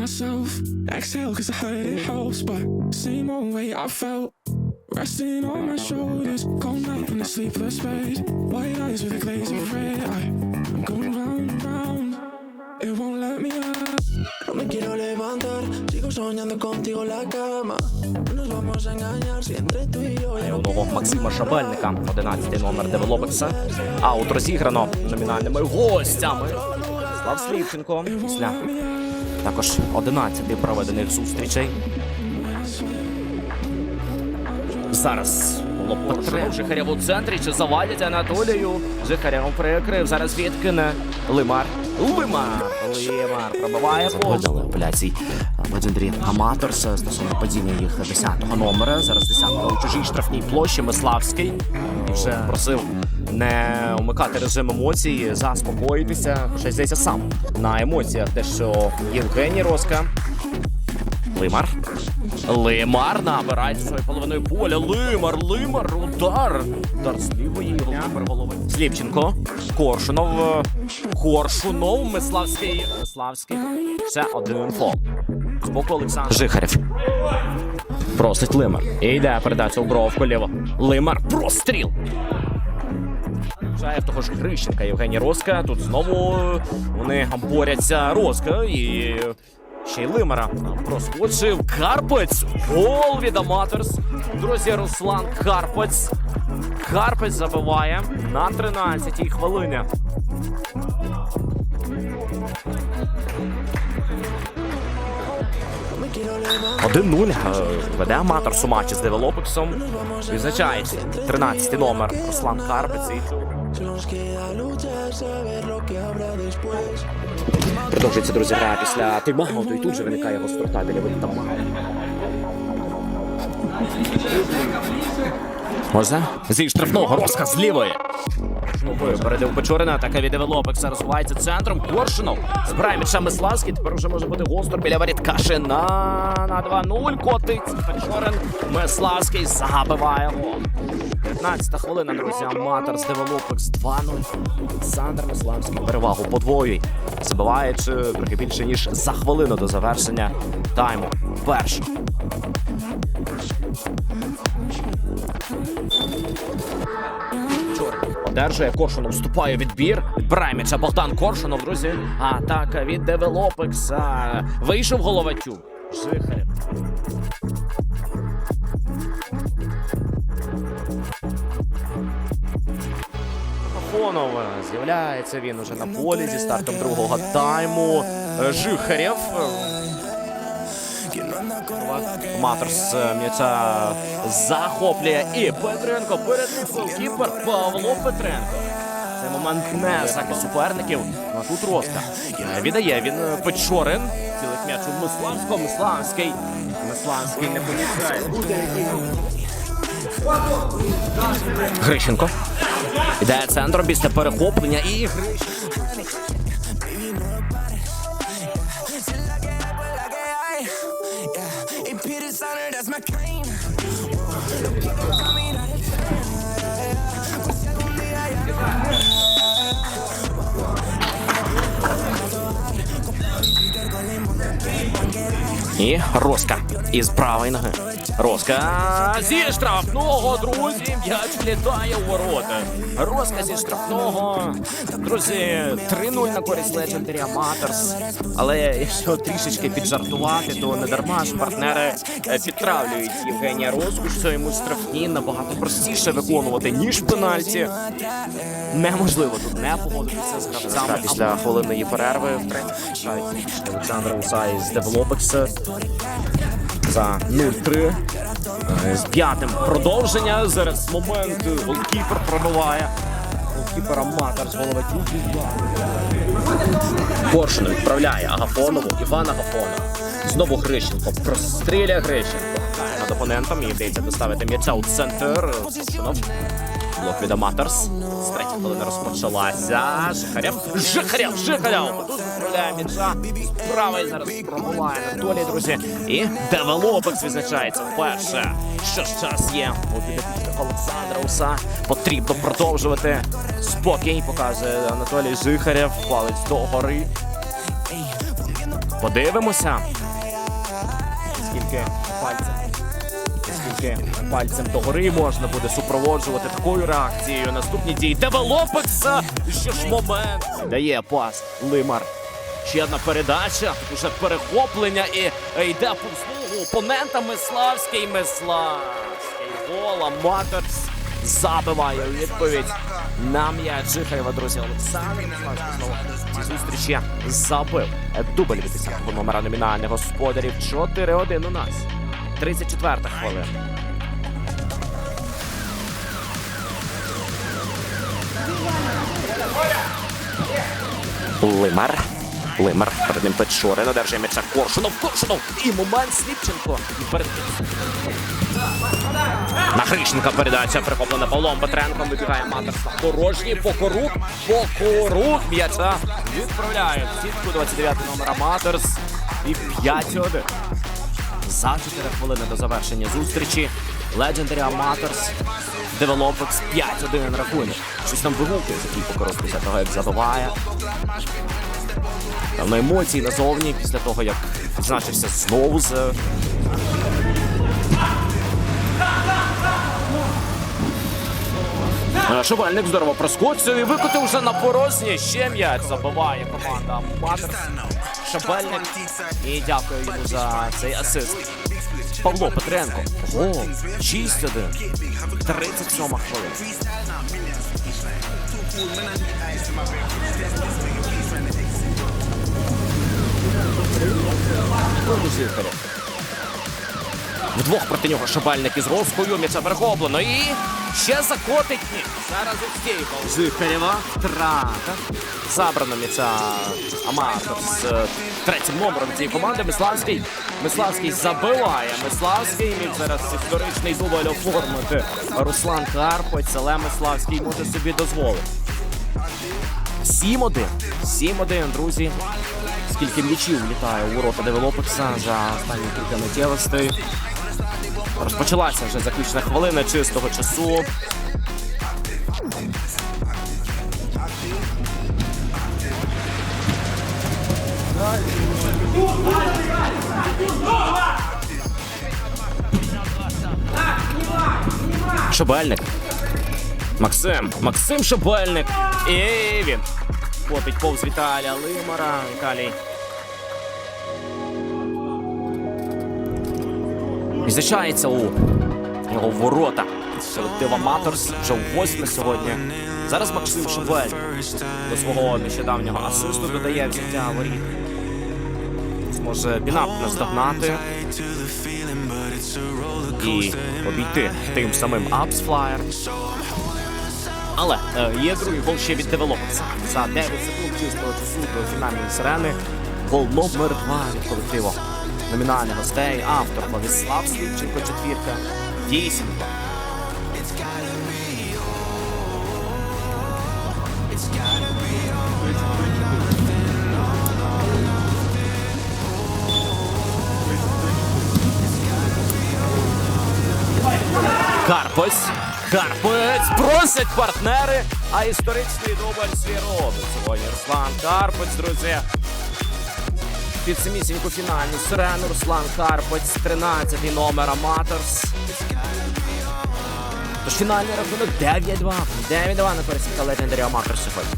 myself. Exhale, cause I heard it helps, but same old way I felt. Resting on my shoulders, cold night in a sleepless bed. White eyes with a glaze of red. I, I'm going round and round. It won't let me up. No me quiero levantar, sigo soñando contigo la cama. No nos vamos a engañar si entre tú y yo ya Максима Шабельника, 11 номер девелопекса. Аут розіграно номінальними гостями. Слав Слівченко після також 11 проведених зустрічей. Зараз потрібно Жихарєв у центрі. Чи завадять Анатолію? Жихарєв прикрив. Зараз відкине. Лимар. Лимар. Лимар пробиває Видали апеляцій Legendary Amateurs стосовно падіння їх 10-го номера. Зараз 10-го у чужій штрафній площі Миславський. Вже просив не вмикати режим емоцій, заспокоїтися. Хоча здається сам на емоціях те, що Євгеній Роска. Лимар. Лимар набирає зі своєю половиною поля. Лимар, Лимар, удар. Удар з лівої голови. Сліпченко. Коршунов. Коршунов. Миславський. Миславський. Це один фол. З боку Олександр Жихарєв. Просить Лимар. І йде передача у бровку ліво. Лимар. Простріл. Жаєв того ж Грищенка Євгеній Роска. Тут знову вони борються Роска і ще й Лимара проскочив. Карпець. Гол від Аматорс. Друзі, Руслан Карпець. Карпець забиває на 13-й хвилині. 1-0 е, веде аматор Сумачі з Девелопексом. Відзначається 13-й номер Руслан Карпець. Продовжується, друзі, гра після тайм-ауту, і тут же виникає гострота біля Виттама. Можна? Зі штрафного Роска з лівої. Передив Печорина, атака від Евелопекса розвивається центром. Коршунов збирає м'яча Миславський. Тепер вже може бути гостро біля воріт Кашина на 2-0. Котить Печорин. Миславський забиває гол. 15 хвилина, друзі. Аматор з Девелопекс 2-0. Олександр Миславський перевагу подвоює, забиваючи трохи більше ніж за хвилину до завершення тайму. Чорний одержує Коршунов, вступає відбір. Відбирає м'яча Богдан Коршунов, друзі. Атака від Девелопекса. Вийшов головатюк. Жихарєв. Фонов з'являється він уже на полі зі стартом другого тайму. Жихарєв. Маторс е, м'яча захоплює і Петренко перед кіпер Павло Петренко. Цей момент не захист суперників. А тут Роска. Віддає він Печорин. Цілих м'яч у Миславського. Миславський. Миславський не помічає. Грищенко. Іде центром після перехоплення і. І Роска із правої ноги. Роска зі штрафного, друзі. М'яч влітає у ворота. Роска зі штрафного. Друзі, 3-0 на користь Legendary Amateurs. Але якщо трішечки піджартувати, то не дарма ж партнери е, підтравлюють Євгенія Роску, що йому штрафні набагато простіше виконувати, ніж пенальті. Неможливо тут не погодитися з гравцями. Після хвилинної перерви втрачають Олександра Усай з Девелопекса за 0-3. Е, З п'ятим продовження. Зараз момент голкіпер пробиває. Голкіпер аматор з голови Коршунов відправляє Агафонову, Іван Агафонов. Знову Грищенко. Простріляє Грищенко. Над опонентом і вдається доставити м'яча у центр. Коршунов. Блок від Аматорс. З третя хвилина розпочалася. Жихарєв. Жихарєв! Жихарєв! Тут м'яча. Справа і зараз пробуває Анатолій, друзі. І Девелопекс відзначається вперше. Що ж час є у підопічних Олександра Уса. Потрібно продовжувати. Спокій показує Анатолій Жихарєв. Палець до гори. Подивимося. Скільки пальцем. Скільки пальцем догори можна буде супроводжувати такою реакцією. Наступні дії. Девелопекса! Що ж момент? Дає пас. Лимар. Ще одна передача. Тут уже перехоплення і е, йде по знову опонента Миславський. Миславський. Гол Аматорс забиває у відповідь на м'яч Жихаєва, друзі. Олександр Миславський знову в цій зустрічі забив. Дубль від 10-го номера номінальних господарів. 4-1 у нас. 34 хвилина. Лимар. Лимар. Перед ним Печорин. Одержує м'яча Коршунов. Коршунов. І момент Сліпченко. І перед на Грищенка передача прихоплена Павлом Петренком. Вибігає Матерс порожній. Покорук. Покорук. М'яча відправляє в сітку 29 номер Матерс. І 5-1. За 4 хвилини до завершення зустрічі. Legendary Amateurs Developers 5-1 рахунок. Щось там вигукує такий покорос після того, як забиває. Певно емоції назовні після того, як відзначився знову з Е, Шувальник здорово проскочив і викотив вже на порожнє. Ще м'яч забиває команда Матерс. Шабельник. І дякую йому за цей асист. Павло Петренко. Гол. 6-1. 37 хвилина. Вдвох проти нього шабальник із Роскою. М'яча перехоплено. І ще закотить ні. Зараз Устєйко. Жихарєва. Трата. Забрано м'яча Аматор з е, третім номером цієї команди. Миславський. Миславський забиває. Миславський міг зараз історичний дубль оформити. Руслан Карпець, але Миславський може собі дозволити. 7-1. 7-1, друзі. Скільки м'ячів влітає у ворота Девелопекса за останні кілька миттєвостей. Розпочалася вже заключна хвилина чистого часу. Шабельник. Максим. Максим Шабельник. І він. Попить повз Віталія Лимара. Віталій. Відзначається у його ворота. Колектив Аматорс вже у восьме сьогодні. Зараз Максим Шабель до свого нещодавнього асисту додає взяття воріт. Зможе Бінап наздогнати і обійти тим самим Апсфлаєр. Але е, є другий гол ще від Девелопекса. За 9 секунд чистого часу до фінальної сирени. Гол номер 2 від колективу номінальних гостей. Автор Владислав Слівченко, четвірка. Дійсенко. Карпось. Карпець просять партнери, а історичний дубль свій. Сьогодні Руслан Карпець, друзі. Під самісіньку фінальну сирену Руслан Карпець, 13-й номер Аматорс. Тож фінальний рахунок 9-2. 9-2 на користь легендарі Аматорс сьогодні.